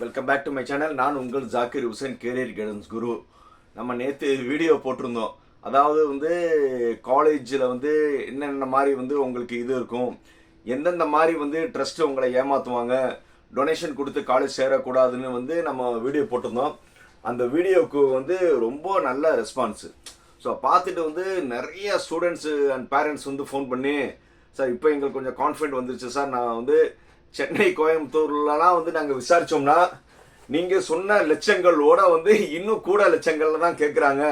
Welcome back to my channel நான் உங்கள் Zakir Hussain career guidance குரு. நம்ம நேற்று வீடியோ போட்டிருந்தோம். அதாவது வந்து காலேஜில் வந்து என்னென்ன மாதிரி வந்து உங்களுக்கு இது இருக்கும்? எந்தெந்த மாதிரி வந்து ட்ரஸ்ட்டு உங்களை ஏமாற்றுவாங்க டொனேஷன் கொடுத்து காலேஜ் சேரக்கூடாதுன்னு வந்து நம்ம வீடியோ போட்டிருந்தோம். அந்த வீடியோவுக்கு வந்து ரொம்ப நல்ல ரெஸ்பான்ஸு ஸோ பார்த்துட்டு வந்து நிறைய ஸ்டூடெண்ட்ஸு அண்ட் பேரண்ட்ஸ் வந்து ஃபோன் பண்ணி சார் இப்போ எங்களுக்கு கொஞ்சம் கான்ஃபிடென்ட் வந்துருச்சு. சார் நான் வந்து சென்னை கோயம்புத்தூர்லலாம் வந்து நாங்கள் விசாரித்தோம்னா நீங்கள் சொன்ன லட்சங்களோட வந்து இன்னும் கூட லட்சங்கள்ல தான் கேட்குறாங்க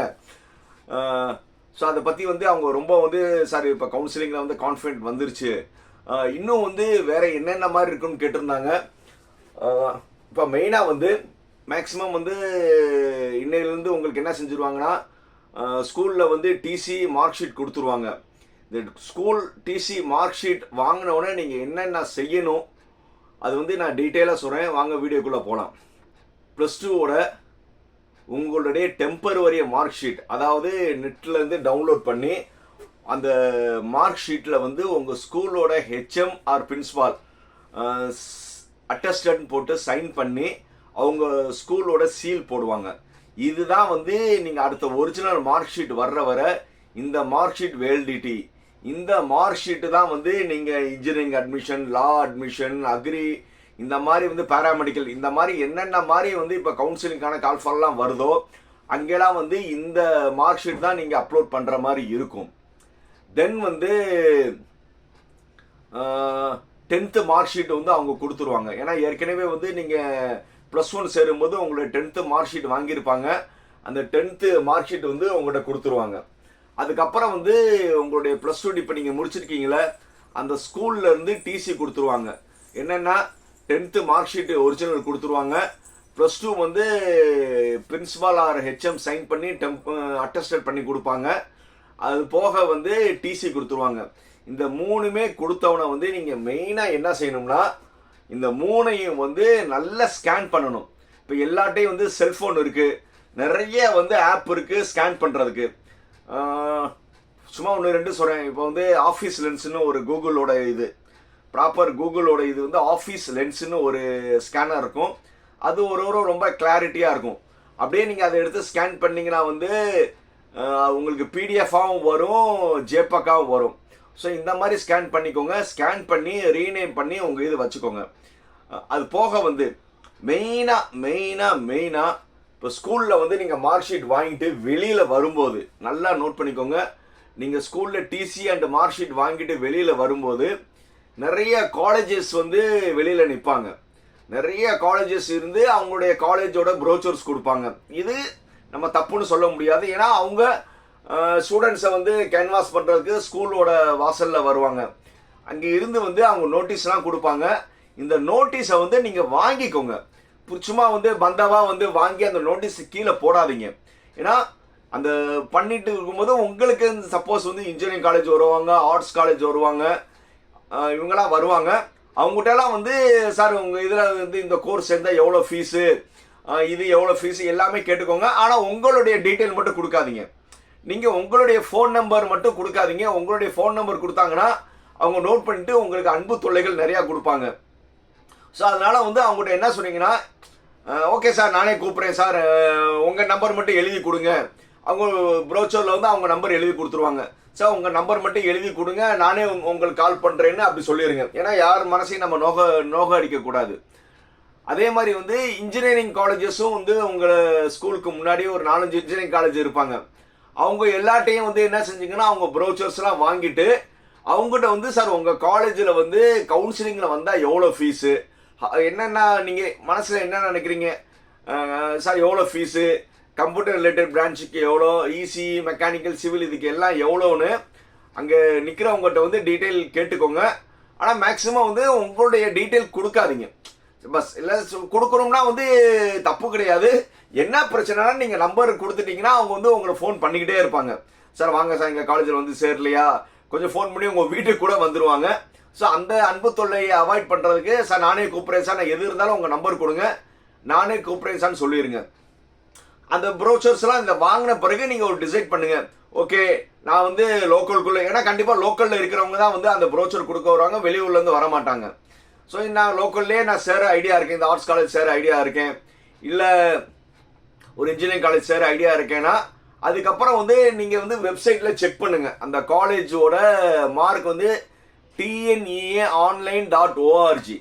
ஸோ அதை பற்றி வந்து அவங்க ரொம்ப வந்து சார் இப்போ கவுன்சிலிங்கில் வந்து கான்ஃபிடென்ட் வந்துருச்சு. இன்னும் வந்து வேற என்னென்ன மாதிரி இருக்குன்னு கேட்டிருந்தாங்க. இப்போ மெயினாக வந்து மேக்ஸிமம் வந்து இன்னையிலேருந்து உங்களுக்கு என்ன செஞ்சுருவாங்கன்னா ஸ்கூலில் வந்து டிசி மார்க் ஷீட் கொடுத்துருவாங்க. இந்த ஸ்கூல் டிசி மார்க் ஷீட் வாங்கினவுடனே நீங்கள் என்னென்ன செய்யணும் அது வந்து நான் டீட்டெயிலாக சொல்கிறேன் வாங்க வீடியோக்குள்ளே போகலாம் ப்ளஸ் டூவோட உங்களுடைய டெம்பரவரிய மார்க் ஷீட் அதாவது நெட்லேருந்து டவுன்லோட் பண்ணி அந்த மார்க் ஷீட்டில் வந்து உங்கள் ஸ்கூலோட ஹெச்எம் ஆர் பிரின்ஸ்பால் அட்டஸ்டட் போட்டு சைன் பண்ணி அவங்க ஸ்கூலோட சீல் போடுவாங்க. இதுதான் வந்து நீங்கள் அடுத்த ஒரிஜினல் மார்க் ஷீட் வர்ற வர இந்த மார்க் ஷீட் வேலிடிட்டி இந்த மார்க் ஷீட்டு தான் வந்து நீங்கள் engineering admission law admission agri இந்த மாதிரி வந்து பேராமெடிக்கல் இந்த மாதிரி என்னென்ன மாதிரி வந்து இப்போ கவுன்சிலிங்கான கால் வருதோ அங்கெல்லாம் வந்து இந்த மார்க் ஷீட் தான் நீங்கள் அப்லோட் பண்ணுற மாதிரி இருக்கும். தென் வந்து டென்த்து மார்க் ஷீட் வந்து அவங்க கொடுத்துருவாங்க. ஏன்னா ஏற்கனவே வந்து நீங்கள் ப்ளஸ் ஒன் சேரும்போது உங்களுடைய டென்த்து மார்க் ஷீட் வாங்கியிருப்பாங்க. அந்த டென்த்து மார்க் ஷீட் வந்து உங்கள்கிட்ட கொடுத்துருவாங்க. அதுக்கப்புறம் வந்து உங்களுடைய ப்ளஸ் டூ இப்போ நீங்கள் முடிச்சிருக்கீங்களே அந்த ஸ்கூலில் இருந்து டிசி கொடுத்துருவாங்க. என்னென்னா டென்த்து மார்க் ஷீட்டு ஒரிஜினல் கொடுத்துருவாங்க. ப்ளஸ் டூ வந்து பிரின்ஸிபால் ஆர் ஹெச்எம் சைன் பண்ணி டெம்ப் அட்டஸ்டட் பண்ணி கொடுப்பாங்க. அது போக வந்து டிசி கொடுத்துருவாங்க. இந்த மூணுமே கொடுத்தவனை வந்து நீங்கள் மெயினாக என்ன செய்யணும்னா இந்த மூணையும் வந்து நல்லா ஸ்கேன் பண்ணணும். இப்போ எல்லாட்டையும் வந்து செல்ஃபோன் இருக்குது நிறைய வந்து ஆப் இருக்குது ஸ்கேன் பண்ணுறதுக்கு சும்மா ஒன்று ரெண்டு சொல்கிறேன் இப்போ வந்து ஆஃபீஸ் லென்ஸ்னு ஒரு கூகுளோட இது. ப்ராப்பர் கூகுளோட இது வந்து ஆஃபீஸ் லென்ஸ்னு ஒரு ஸ்கேனர் இருக்கும். அது ஒரு ஒரு ரொம்ப கிளாரிட்டியாக இருக்கும். அப்படியே நீங்கள் அதை எடுத்து ஸ்கேன் பண்ணிங்கன்னா வந்து உங்களுக்கு பிடிஎஃபாகவும் வரும் ஜேபக்காகவும் வரும். ஸோ இந்த மாதிரி ஸ்கேன் பண்ணிக்கோங்க. ஸ்கேன் பண்ணி ரீநேம் பண்ணி உங்கள் இது வச்சுக்கோங்க. அது போக வந்து மெயினாக மெயினாக மெயினாக இப்போ ஸ்கூலில் வந்து நீங்கள் மார்க் ஷீட் வாங்கிட்டு வெளியில் வரும்போது நல்லா நோட் பண்ணிக்கோங்க. நீங்கள் ஸ்கூலில் டிசி அண்ட் மார்க் ஷீட் வாங்கிட்டு வெளியில் வரும்போது நிறைய காலேஜஸ் வந்து வெளியில் நிற்பாங்க நிறைய காலேஜஸ் இருந்து அவங்களுடைய காலேஜோட ப்ரோச்சர்ஸ் கொடுப்பாங்க. இது நம்ம தப்புன்னு சொல்ல முடியாது. ஏன்னா அவங்க ஸ்டூடெண்ட்ஸை வந்து கேன்வாஸ் பண்ணுறதுக்கு ஸ்கூலோட வாசலில் வருவாங்க. அங்கே இருந்து வந்து அவங்க நோட்டீஸ்லாம் கொடுப்பாங்க. இந்த நோட்டீஸை வந்து நீங்கள் வாங்கிக்கோங்க. சும்மா வந்து பந்தாவா வந்து வாங்கி அந்த நோட்டீஸ் கீழே போடாதீங்க. ஏன்னா அந்த பண்ணிட்டு இருக்கும்போது உங்களுக்கு சப்போஸ் வந்து இன்ஜினியரிங் காலேஜ் வருவாங்க ஆர்ட்ஸ் காலேஜ் வருவாங்க இவங்களாம் இவங்கெல்லாம் வருவாங்க. அவங்ககிட்டலாம் வந்து சார் உங்கள் இதில் வந்து இந்த கோர்ஸ் சேர்ந்தால் எவ்வளோ ஃபீஸு இது எவ்வளோ ஃபீஸு எல்லாமே கேட்டுக்கோங்க. ஆனால் உங்களுடைய டீட்டெயில் மட்டும் கொடுக்காதீங்க. நீங்கள் உங்களுடைய ஃபோன் நம்பர் மட்டும் கொடுக்காதீங்க. உங்களுடைய ஃபோன் நம்பர் கொடுத்தாங்கன்னா அவங்க நோட் பண்ணிட்டு உங்களுக்கு அன்பு தொல்லைகள் நிறையா கொடுப்பாங்க. ஸோ அதனால் வந்து அவங்ககிட்ட என்ன சொன்னீங்கன்னா ஓகே சார் நானே கூப்பிட்றேன் சார் உங்கள் நம்பர் மட்டும் எழுதி கொடுங்க. அவங்க ப்ரோச்சரில் வந்து அவங்க நம்பர் எழுதி கொடுத்துருவாங்க. சார் உங்கள் நம்பர் மட்டும் எழுதி கொடுங்க. நானே உங்களுக்கு கால் பண்ணுறேன்னு அப்படி சொல்லிடுங்க ஏன்னா யார் மனசையும் நம்ம நோக நோக அடிக்கக்கூடாது அதே மாதிரி வந்து இன்ஜினியரிங் காலேஜஸும் வந்து உங்கள் ஸ்கூலுக்கு முன்னாடி ஒரு நாலஞ்சு இன்ஜினியரிங் காலேஜ் இருப்பாங்க. அவங்க எல்லாட்டையும் வந்து என்ன செஞ்சீங்கன்னா அவங்க ப்ரோச்சர்ஸ்லாம் வாங்கிட்டு அவங்ககிட்ட வந்து சார் உங்கள் காலேஜில் வந்து கவுன்சிலிங்கில் வந்தால் எவ்வளோ ஃபீஸு என்னென்ன நீங்கள் மனசில் என்ன நினைக்கிறீங்க? சார் எவ்வளோ ஃபீஸு கம்ப்யூட்டர் ரிலேட்டட் பிரான்ச்சுக்கு எவ்வளோ? இசி மெக்கானிக்கல் சிவில் இதுக்கு எல்லாம் எவ்வளோன்னு அங்கே நிற்கிறவங்ககிட்ட வந்து டீட்டெயில் கேட்டுக்கோங்க. ஆனால் மேக்ஸிமம் வந்து உங்களுடைய டீட்டெயில் கொடுக்காதீங்க. பஸ் இல்லை கொடுக்கணும்னா வந்து தப்பு கிடையாது. என்ன பிரச்சனைனா நீங்கள் நம்பர் கொடுத்துட்டீங்கன்னா அவங்க வந்து உங்களை ஃபோன் பண்ணிக்கிட்டே இருப்பாங்க. சார் வாங்க சார் எங்கள் காலேஜில் வந்து சேரலையா? கொஞ்சம் ஃபோன் பண்ணி உங்கள் வீட்டுக்கு கூட வந்துடுவாங்க ஸோ அந்த அன்பு தொல்லையை அவாய்ட் பண்ணுறதுக்கு சார் நானே கூப்பிட்றேன். சார் நான் எது இருந்தாலும் உங்கள் நம்பர் கொடுங்க. நானே கூப்பிட்றேன் சார்னு சொல்லிடுங்க அந்த ப்ரோச்சர்ஸ்லாம் இந்த வாங்கின பிறகு நீங்கள் ஒரு டிசைட் பண்ணுங்கள் ஓகே நான் வந்து லோக்கலுக்குள்ளே ஏன்னா கண்டிப்பாக லோக்கலில் இருக்கிறவங்க தான் வந்து அந்த ப்ரோச்சர் கொடுக்க வருவாங்க வெளியூர்லேருந்து வர மாட்டாங்க ஸோ நான் லோக்கல்லே நான் சேர ஐடியா இருக்கேன். இந்த ஆர்ட்ஸ் காலேஜ் சேர ஐடியா இருக்கேன். இல்லை ஒரு இன்ஜினியரிங் காலேஜ் சேர ஐடியா இருக்கேன்னா அதுக்கப்புறம் வந்து நீங்கள் வந்து வெப்சைட்டில் செக் பண்ணுங்கள் அந்த காலேஜோட மார்க் வந்து TNEA online dot org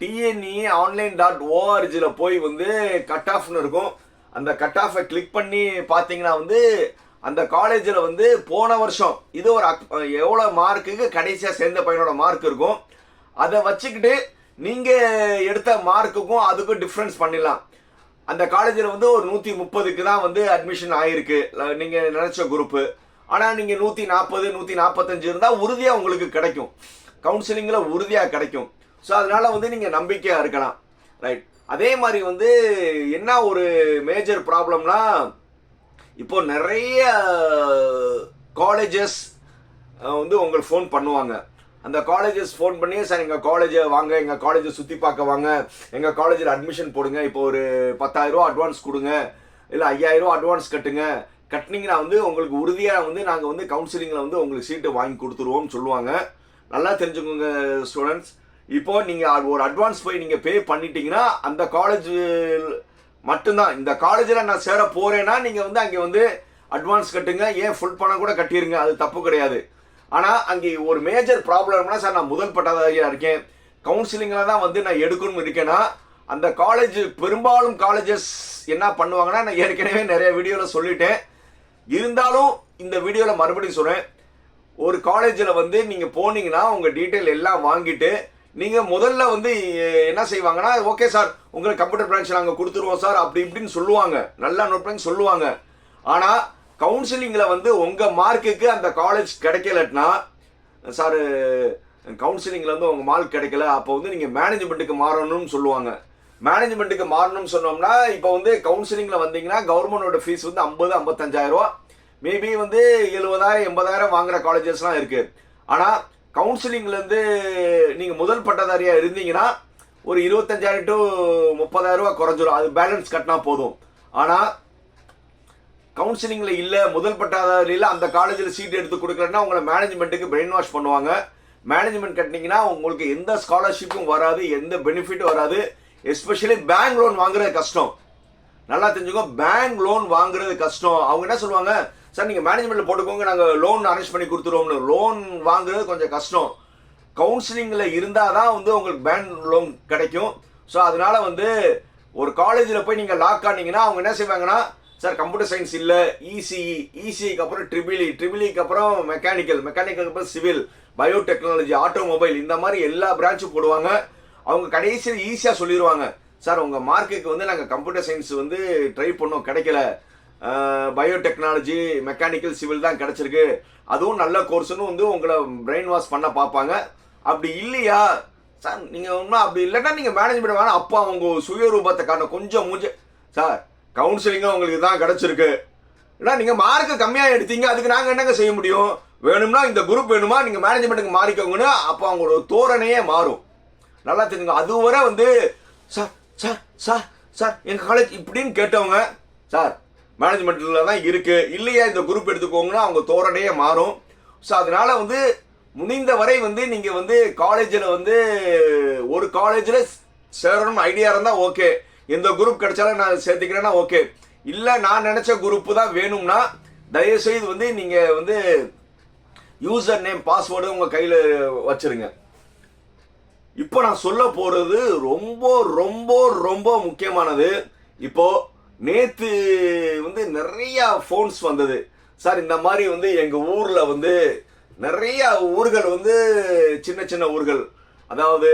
TNEA online dot ஓஆர்ஜியில் போய் வந்து கட் ஆஃப்னு இருக்கும். அந்த கட் ஆஃபை கிளிக் பண்ணி பார்த்தீங்கன்னா வந்து அந்த காலேஜில் வந்து போன வருஷம் இது ஒரு அக்- எவ்வளோ மார்க்குக்கு கடைசியாக சேர்ந்த பையனோட மார்க் இருக்கும். அதை வச்சுக்கிட்டு நீங்கள் எடுத்த மார்க்குக்கும் அதுக்கும் டிஃப்ரென்ஸ் பண்ணிடலாம். அந்த காலேஜில் வந்து ஒரு நூற்றி முப்பதுக்கு தான் வந்து அட்மிஷன் ஆகிருக்கு நீங்கள் நினச்ச குரூப்பு ஆனால் நீங்கள் நூற்றி நாற்பது நூற்றி நாற்பத்தஞ்சு இருந்தால் உறுதியாக உங்களுக்கு கிடைக்கும். கவுன்சிலிங்கில் உறுதியாக கிடைக்கும். ஸோ அதனால் வந்து நீங்கள் நம்பிக்கையாக இருக்கலாம். ரைட் அதே மாதிரி வந்து என்ன ஒரு மேஜர் ப்ராப்ளம்னா இப்போ நிறைய காலேஜஸ் வந்து உங்களுக்கு ஃபோன் பண்ணுவாங்க. அந்த காலேஜஸ் ஃபோன் பண்ணி சார் எங்கள் காலேஜை வாங்க எங்கள் காலேஜை சுற்றி பார்க்க வாங்க. எங்கள் காலேஜில் அட்மிஷன் போடுங்க. இப்போ ஒரு பத்தாயிரரூவா அட்வான்ஸ் கொடுங்க. இல்லை ஐயாயிரரூவா அட்வான்ஸ் கட்டுங்க. கட்டினீங்கன்னா வந்து உங்களுக்கு உறுதியாக வந்து நாங்கள் வந்து கவுன்சிலிங்கில் வந்து உங்களுக்கு சீட்டு வாங்கி கொடுத்துருவோம்னு சொல்லுவாங்க. நல்லா தெரிஞ்சுக்கோங்க ஸ்டூடெண்ட்ஸ் இப்போ நீங்கள் ஒரு அட்வான்ஸ் போய் நீங்கள் பே பண்ணிட்டீங்கன்னா அந்த காலேஜ் மட்டும்தான். இந்த காலேஜில் நான் சேர போகிறேன்னா நீங்கள் வந்து அங்கே வந்து அட்வான்ஸ் கட்டுங்க. ஏன் ஃபுல் பணம் கூட கட்டிருங்க? அது தப்பு கிடையாது. ஆனால் அங்கே ஒரு மேஜர் ப்ராப்ளம்னா சார் நான் முதல் பட்டதாரியாக இருக்கேன். கவுன்சிலிங்கில் தான் வந்து நான் எடுக்கணும்னு இருக்கேன்னா அந்த காலேஜ் பெரும்பாலும் காலேஜஸ் என்ன பண்ணுவாங்கன்னா நான் ஏற்கனவே நிறைய வீடியோவில் சொல்லிட்டேன். இருந்தாலும் இந்த வீடியோவில் மறுபடியும் சொல்கிறேன் ஒரு காலேஜில் வந்து நீங்கள் போனீங்கன்னா உங்கள் டீட்டெயில் எல்லாம் வாங்கிட்டு நீங்கள் முதல்ல வந்து என்ன செய்வாங்கன்னா ஓகே சார் உங்களுக்கு கம்ப்யூட்டர் பிரான்ச் நாங்கள் கொடுத்துருவோம் சார் அப்படி இப்படின்னு சொல்லுவாங்க. நல்லா நோட் பண்ணி சொல்லுவாங்க. ஆனால் கவுன்சிலிங்கில் வந்து உங்கள் மார்க்குக்கு அந்த காலேஜ் கிடைக்கலட்னா சார் கவுன்சிலிங்கில் வந்து உங்கள் மார்க் கிடைக்கல. அப்போ வந்து நீங்கள் மேனேஜ்மெண்ட்டுக்கு மாறணும்னு சொல்லுவாங்க. மேனேஜ்மெண்ட்டுக்கு மாறணும்னு சொன்னோம்னா இப்போ வந்து கவுன்சிலிங்கில் வந்தீங்கன்னா கவர்மெண்டோட ஃபீஸ் வந்து ஐம்பது ஐம்பத்தஞ்சாயிரம் ரூபா. மேபி வந்து எழுபதாயிரம் எண்பதாயிரம் வாங்குற காலேஜஸ்லாம் இருக்குது ஆனால் கவுன்சிலிங்லேருந்து நீங்கள் முதல் பட்டதாரியாக இருந்தீங்கன்னா ஒரு இருபத்தஞ்சாயிரம் டு முப்பதாயிரம் ரூபா குறைஞ்சிரும். அது பேலன்ஸ் கட்டினா போதும். ஆனால் கவுன்சிலிங்கில் இல்லை முதல் பட்டதாரியில் அந்த காலேஜில் சீட் எடுத்து கொடுக்கலன்னா உங்களை மேனேஜ்மெண்ட்டுக்கு பிரெயின் வாஷ் பண்ணுவாங்க. மேனேஜ்மெண்ட் கட்டினீங்கன்னா உங்களுக்கு எந்த ஸ்காலர்ஷிப்பும் வராது எந்த பெனிஃபிட்டும் வராது. எஸ்பெஷலி பேங்க் லோன் வாங்குறது கஷ்டம். நல்லா தெரிஞ்சுக்கோ பேங்க் லோன் வாங்குறது கஷ்டம். அவங்க என்ன சொல்லுவாங்க? சார் நீங்கள் மேனேஜ்மெண்ட்டில் போட்டுக்கோங்க நாங்கள் லோன் அரேஞ்ச் பண்ணி கொடுத்துருவோம்னு. லோன் வாங்குறது கொஞ்சம் கஷ்டம். கவுன்சிலிங்கில் இருந்தால் தான் வந்து உங்களுக்கு பேங்க் லோன் கிடைக்கும். ஸோ அதனால வந்து ஒரு காலேஜில் போய் நீங்கள் லாக் ஆனீங்கன்னா அவங்க என்ன செய்வாங்கன்னா சார் கம்ப்யூட்டர் சயின்ஸ் இல்லை இசிஇ இசிஇக்கு அப்புறம் ட்ரிபிளி ட்ரிபிளிக்கு அப்புறம் மெக்கானிக்கல் மெக்கானிக்கல் அப்புறம் சிவில் பயோடெக்னாலஜி ஆட்டோமொபைல் இந்த மாதிரி எல்லா பிரான்ச்சும் போடுவாங்க. அவங்க கடைசியில் ஈஸியாக சொல்லிடுவாங்க சார் உங்கள் மார்க்குக்கு வந்து நாங்கள் கம்ப்யூட்டர் சயின்ஸ் வந்து ட்ரை பண்ணோம் கிடைக்கல. பயோடெக்னாலஜி மெக்கானிக்கல் சிவில் தான் கிடச்சிருக்கு. அதுவும் நல்ல கோர்ஸ்னு வந்து உங்களை பிரெயின் வாஷ் பண்ண பார்ப்பாங்க. அப்படி இல்லையா? சார் நீங்கள் ஒன்றும் அப்படி இல்லைன்னா நீங்கள் மேனேஜ்மெண்ட் வேணாம் அப்போ அவங்க சுயரூபத்தை காரணம் கொஞ்சம் மூஞ்ச சார் கவுன்சிலிங்கும் உங்களுக்கு தான் கிடச்சிருக்கு. ஏன்னா நீங்கள் மார்க்கு கம்மியாக எடுத்தீங்க அதுக்கு நாங்கள் என்னங்க செய்ய முடியும்? வேணும்னா இந்த குரூப் வேணுமா? நீங்கள் மேனேஜ்மெண்ட்டுக்கு மாறிக்கோங்கன்னு அப்போ அவங்களோட தோரணையே மாறும். நல்லா தெரிஞ்சுங்க. அதுவரை வந்து சார் சார் சார் சார் எங்கள் காலேஜ் இப்படின்னு கேட்டவங்க சார் மேனேஜ்மெண்ட்டில் தான் இருக்குது இல்லையா இந்த குரூப் எடுத்துக்கோங்கன்னா அவங்க தோரணையே மாறும். ஸோ அதனால் வந்து முடிந்த வரை வந்து நீங்கள் வந்து காலேஜில் வந்து ஒரு காலேஜில் சேரணும்னு ஐடியா இருந்தால் ஓகே எந்த குரூப் கிடைச்சாலும் நான் சேர்த்துக்கிறேன்னா ஓகே இல்லை நான் நினச்ச குரூப்பு தான் வேணும்னா தயவுசெய்து வந்து நீங்கள் வந்து யூசர் நேம் பாஸ்வேர்டு உங்கள் கையில் வச்சுருங்க. இப்போ நான் சொல்ல போகிறது ரொம்ப ரொம்ப ரொம்ப முக்கியமானது. இப்போது நேற்று வந்து நிறையா ஃபோன்ஸ் வந்தது. சார் இந்த மாதிரி வந்து எங்கள் ஊரில் வந்து நிறையா ஊர்கள் வந்து சின்ன சின்ன ஊர்கள். அதாவது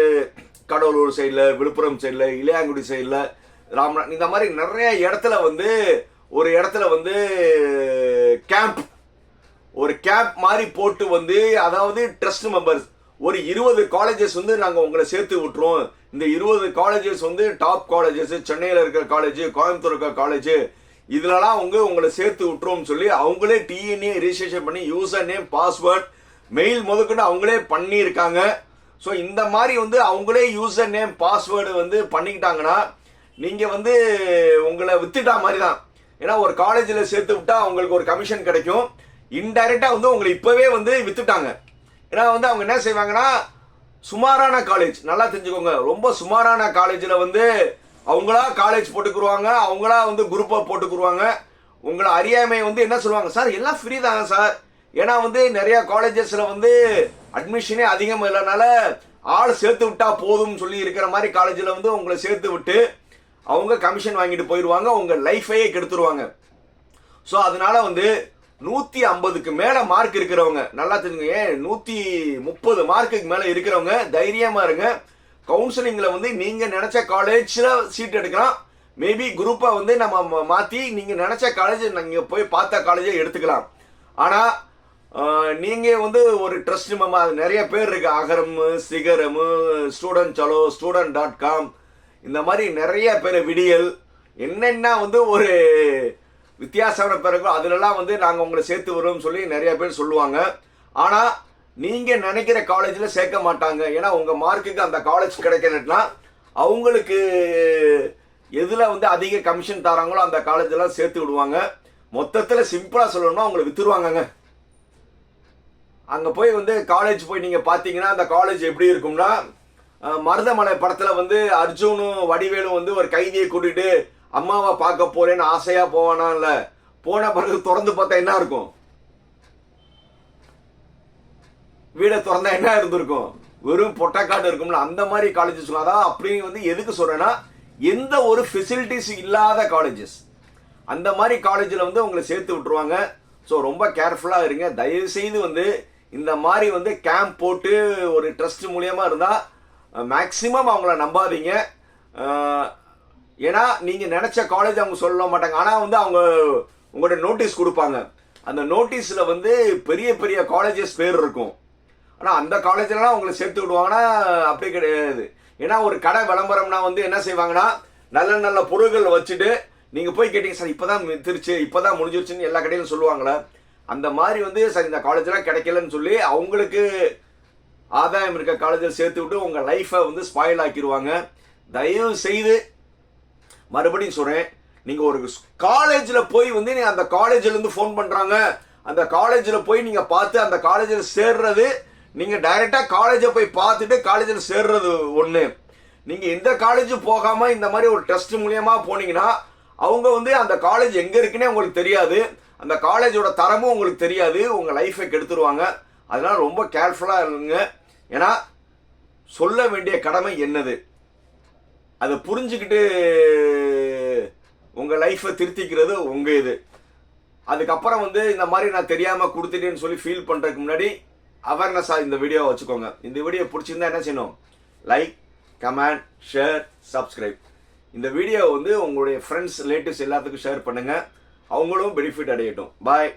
கடலூர் சைடில் விழுப்புரம் சைடில் இளையாங்குடி சைடில் ராமநாத் இந்த மாதிரி நிறைய இடத்துல வந்து ஒரு இடத்துல வந்து கேம்ப் ஒரு கேம்ப் மாதிரி போட்டு வந்து அதாவது ட்ரஸ்ட் மெம்பர்ஸ் ஒரு இருபது காலேஜஸ் வந்து நாங்கள் உங்களை சேர்த்து விட்டுருவோம் இந்த இருபது காலேஜஸ் வந்து டாப் காலேஜஸ் சென்னையில் இருக்கிற காலேஜ் கோயம்புத்தூர் இருக்கிற காலேஜ் இதுலலாம் அவங்க உங்களை சேர்த்து விட்டுருவோம்னு சொல்லி அவங்களே டிஎன்ஏ ரிஜிஸ்ட்ரேஷன் பண்ணி யூசர் நேம் பாஸ்வேர்ட் மெயில் முதற்கொண்டு அவங்களே பண்ணியிருக்காங்க. ஸோ இந்த மாதிரி வந்து அவங்களே யூசர் நேம் பாஸ்வேர்டு வந்து பண்ணிக்கிட்டாங்கன்னா நீங்கள் வந்து உங்களை வித்துட்டா மாதிரி தான் ஏன்னா ஒரு காலேஜில் சேர்த்து விட்டா அவங்களுக்கு ஒரு கமிஷன் கிடைக்கும். இன்டைரக்டாக வந்து உங்களை இப்போவே வந்து வித்துட்டாங்க. ஏன்னா வந்து அவங்க என்ன செய்வாங்கன்னா சுமாரான காலேஜ் நல்லா தெரிஞ்சுக்கோங்க. ரொம்ப சுமாரான காலேஜில் வந்து அவங்களா காலேஜ் போட்டுக்குருவாங்க. அவங்களா வந்து குரூப்பாக போட்டுக்குருவாங்க. உங்களை அறியாமை வந்து என்ன சொல்லுவாங்க? சார் எல்லாம் ஃப்ரீ தாங்க சார். ஏன்னா வந்து நிறையா காலேஜஸில் வந்து அட்மிஷனே அதிகமாக இல்லைனால ஆள் சேர்த்து விட்டா போதும்னு சொல்லி இருக்கிற மாதிரி காலேஜில் வந்து உங்களை சேர்த்து விட்டு அவங்க கமிஷன் வாங்கிட்டு போயிடுவாங்க. உங்கள் லைஃபையே கெடுத்துருவாங்க. ஸோ அதனால வந்து நூற்றி ஐம்பதுக்கு மேலே மார்க் இருக்கிறவங்க. நல்லா தெரிஞ்சுங்க ஏன் நூற்றி முப்பது மார்க்குக்கு மேலே இருக்கிறவங்க தைரியமாக இருங்க. கவுன்சிலிங்கில் வந்து நீங்கள் நினச்ச காலேஜில் சீட் எடுக்கலாம். மேபி குரூப்பா வந்து நம்ம மாற்றி நீங்கள் நினச்ச காலேஜ் நீங்கள் போய் பார்த்த காலேஜை எடுத்துக்கலாம். ஆனால் நீங்கள் வந்து ஒரு ட்ரஸ்ட் மேம் நிறைய பேர் இருக்கு. Agaram Sigaram student சலோ student dot com இந்த மாதிரி நிறைய பேர் விடியல் என்னென்ன வந்து ஒரு வித்தியாசமான பிறகு அதிலெல்லாம் வந்து நாங்கள் உங்களை சேர்த்து வருவோம்னு சொல்லி நிறைய பேர் சொல்லுவாங்க. ஆனால் நீங்கள் நினைக்கிற காலேஜில் சேர்க்க மாட்டாங்க. ஏன்னா உங்கள் மார்க்குக்கு அந்த காலேஜ் கிடைக்கலன்னா அவங்களுக்கு எதில் வந்து அதிக கமிஷன் தராங்களோ அந்த காலேஜெல்லாம் சேர்த்து விடுவாங்க. மொத்தத்தில் சிம்பிளாக சொல்லணும்னா அவங்களை வித்துருவாங்கங்க. அங்கே போய் வந்து காலேஜ் போய் நீங்கள் பார்த்தீங்கன்னா அந்த காலேஜ் எப்படி இருக்கும்னா மருதமலை படத்தில் வந்து அர்ஜுனும் வடிவேலும் வந்து ஒரு கைதியை கூட்டிகிட்டு அம்மாவை பார்க்க போறேன்னு ஆசையாக போவானா இல்ல போன பிறகு திறந்து பார்த்தா என்ன இருக்கும்? வீடை திறந்தா என்ன இருந்திருக்கும்? வெறும் பொட்டக்காடு இருக்கும்ல அந்த மாதிரி காலேஜஸ் அதான் அப்படி வந்து எதுக்கு சொல்றேன்னா எந்த ஒரு ஃபெசிலிட்டிஸ் இல்லாத காலேஜஸ் அந்த மாதிரி காலேஜில் வந்து உங்களை சேர்த்து விட்டுருவாங்க. ஸோ ரொம்ப கேர்ஃபுல்லாக இருங்க. தயவு செய்து வந்து இந்த மாதிரி வந்து கேம்ப் போட்டு ஒரு ட்ரஸ்ட் மூலியமாக இருந்தால் மேக்ஸிமம் அவங்கள நம்பாதீங்க. ஏன்னா நீங்கள் நினச்ச காலேஜ் அவங்க சொல்ல மாட்டாங்க. ஆனால் வந்து அவங்க உங்கள்கிட்ட நோட்டீஸ் கொடுப்பாங்க. அந்த நோட்டீஸில் வந்து பெரிய பெரிய காலேஜஸ் பேர் இருக்கும். ஆனால் அந்த காலேஜ்லலாம் அவங்கள சேர்த்து விடுவாங்கன்னா அப்படி கிடையாது. ஏன்னா ஒரு கடை விளம்பரம்னா வந்து என்ன செய்வாங்கன்னா நல்ல நல்ல பொருட்கள் வச்சுட்டு நீங்கள் போய் கேட்டீங்க சார் இப்போ தான் திருச்சு இப்போ தான் முடிஞ்சிருச்சுன்னு எல்லா கடையிலும் சொல்லுவாங்களே. அந்த மாதிரி வந்து சார் இந்த காலேஜெலாம் கிடைக்கலன்னு சொல்லி அவங்களுக்கு ஆதாயம் இருக்க காலேஜில் சேர்த்து விட்டு உங்கள் லைஃப்பை வந்து ஸ்பாயில் ஆக்கிடுவாங்க தயவு செய்து மறுபடியும் சொல்கிறேன் நீங்கள் ஒரு காலேஜில் போய் வந்து நீங்கள் அந்த காலேஜ்லேருந்து ஃபோன் பண்ணுறாங்க அந்த காலேஜில் போய் நீங்கள் பார்த்து அந்த காலேஜில் சேர்றது நீங்கள் டைரெக்டாக காலேஜை போய் பார்த்துட்டு காலேஜில் சேர்றது ஒன்று நீங்கள் எந்த காலேஜ் போகாமல் இந்த மாதிரி ஒரு டெஸ்ட் மூலியமாக போனீங்கன்னா அவங்க வந்து அந்த காலேஜ் எங்கே இருக்குன்னே உங்களுக்கு தெரியாது. அந்த காலேஜோட தரமும் உங்களுக்கு தெரியாது. உங்கள் லைஃபை கெடுத்துருவாங்க. அதனால ரொம்ப கேர்ஃபுல்லாக இருங்க. ஏன்னா சொல்ல வேண்டிய கடமை என்னது? அதை புரிஞ்சுக்கிட்டு உங்கள் லைஃப்பை திருத்திக்கிறது உங்கள் இது. அதுக்கப்புறம் வந்து இந்த மாதிரி நான் தெரியாமல் கொடுத்துட்டேன்னு சொல்லி ஃபீல் பண்ணுறதுக்கு முன்னாடி அவேர்னஸாக இந்த வீடியோவை வச்சுக்கோங்க. இந்த வீடியோ பிடிச்சிருந்தா என்ன செய்யணும்? லைக் கமெண்ட் ஷேர் சப்ஸ்கிரைப் இந்த வீடியோ வந்து உங்களுடைய ஃப்ரெண்ட்ஸ் ரிலேட்டிவ்ஸ் எல்லாத்துக்கும் ஷேர் பண்ணுங்கள் அவங்களும் பெனிஃபிட் அடையட்டும். பாய்